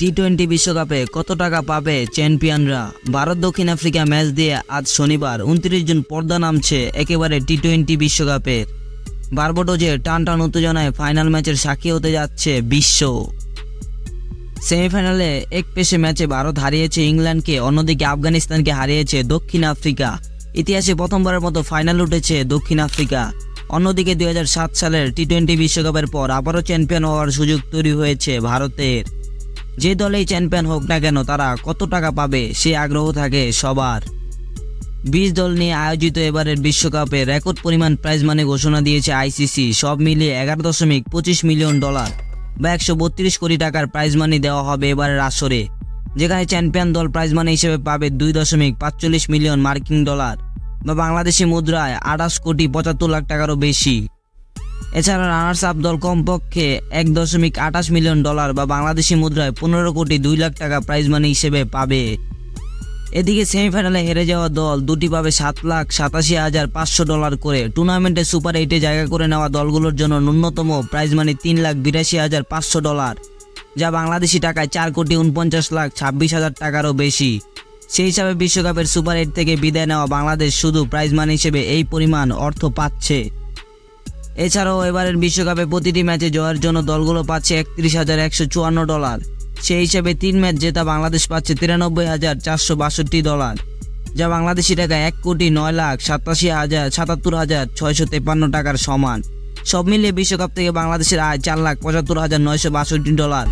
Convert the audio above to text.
T twenty বিশ্বকাপে কত টাকা পাবে চ্যাম্পিয়নরা? ভারত দক্ষিণ আফ্রিকা ম্যাচ দিয়ে আজ শনিবার উনত্রিশ জুন পর্দা নামছে একেবারে টি টোয়েন্টি বিশ্বকাপের বারবোডোজে টান টান উত্তেজনায় ফাইনাল ম্যাচের সাক্ষী হতে যাচ্ছে বিশ্ব। সেমিফাইনালে এক পেশে ম্যাচে ভারত হারিয়েছে ইংল্যান্ডকে, অন্যদিকে আফগানিস্তানকে হারিয়েছে দক্ষিণ আফ্রিকা। ইতিহাসে প্রথমবারের মতো ফাইনাল উঠেছে দক্ষিণ আফ্রিকা। অন্যদিকে দু হাজার সাত সালের টি টোয়েন্টি বিশ্বকাপের পর আবারও চ্যাম্পিয়ন হওয়ার সুযোগ তৈরি হয়েছে ভারতের। যে দলেই চ্যাম্পিয়ন হোক না কেন, তারা কত টাকা পাবে, সে আগ্রহ থাকে সবার। বিশ দল নিয়ে আয়োজিত এবারের বিশ্বকাপে রেকর্ড পরিমাণ প্রাইজ মানি ঘোষণা দিয়েছে আইসিসি সব মিলিয়ে এগারো দশমিক পঁচিশ মিলিয়ন ডলার বা একশো বত্রিশ কোটি টাকার প্রাইজ মানি দেওয়া হবে এবারের আসরে, যেখানে চ্যাম্পিয়ন দল প্রাইজ মানি হিসেবে পাবে দুই দশমিক পাঁচচল্লিশ মিলিয়ন মার্কিন ডলার বা বাংলাদেশি মুদ্রায় আঠাশ কোটি পঁচাত্তর লাখ টাকারও বেশি। এছাড়া রানার্স আপ দল কমপক্ষে এক দশমিক আঠাশ মিলিয়ন ডলার বা বাংলাদেশি মুদ্রায় পনেরো কোটি দুই লাখ টাকা প্রাইজ মানি হিসেবে পাবে। এদিকে সেমিফাইনালে হেরে যাওয়া দল দুটি পাবে সাত লাখ সাতাশি হাজার পাঁচশো ডলার করে। টুর্নামেন্টে সুপার এইটে জায়গা করে নেওয়া দলগুলোর জন্য ন্যূনতম প্রাইজ মানি তিন লাখ বিরাশি হাজার পাঁচশো ডলার, যা বাংলাদেশি টাকায় চার কোটি উনপঞ্চাশ লাখ ছাব্বিশ হাজার টাকারও বেশি। সেই হিসাবে বিশ্বকাপের সুপার এইট থেকে বিদায় নেওয়া বাংলাদেশ শুধু প্রাইজ মানি হিসেবে এই পরিমাণ অর্থ পাচ্ছে। এছাড়াও এবারের বিশ্বকাপে প্রতিটি ম্যাচে জয়ের জন্য দলগুলো পাচ্ছে একত্রিশ হাজার একশো চুয়ান্ন ডলার। সেই হিসেবে তিন ম্যাচ জেতা বাংলাদেশ পাচ্ছে তিরানব্বই হাজার চারশো বাষট্টি ডলার, যা বাংলাদেশি টাকা এক কোটি নয় লাখ সাতাশি হাজার সাতাত্তর হাজার ছয়শো তেপান্ন টাকার সমান। সব মিলিয়ে বিশ্বকাপ থেকে বাংলাদেশের আয় চার লাখ পঁচাত্তর হাজার নয়শো বাষট্টি ডলার।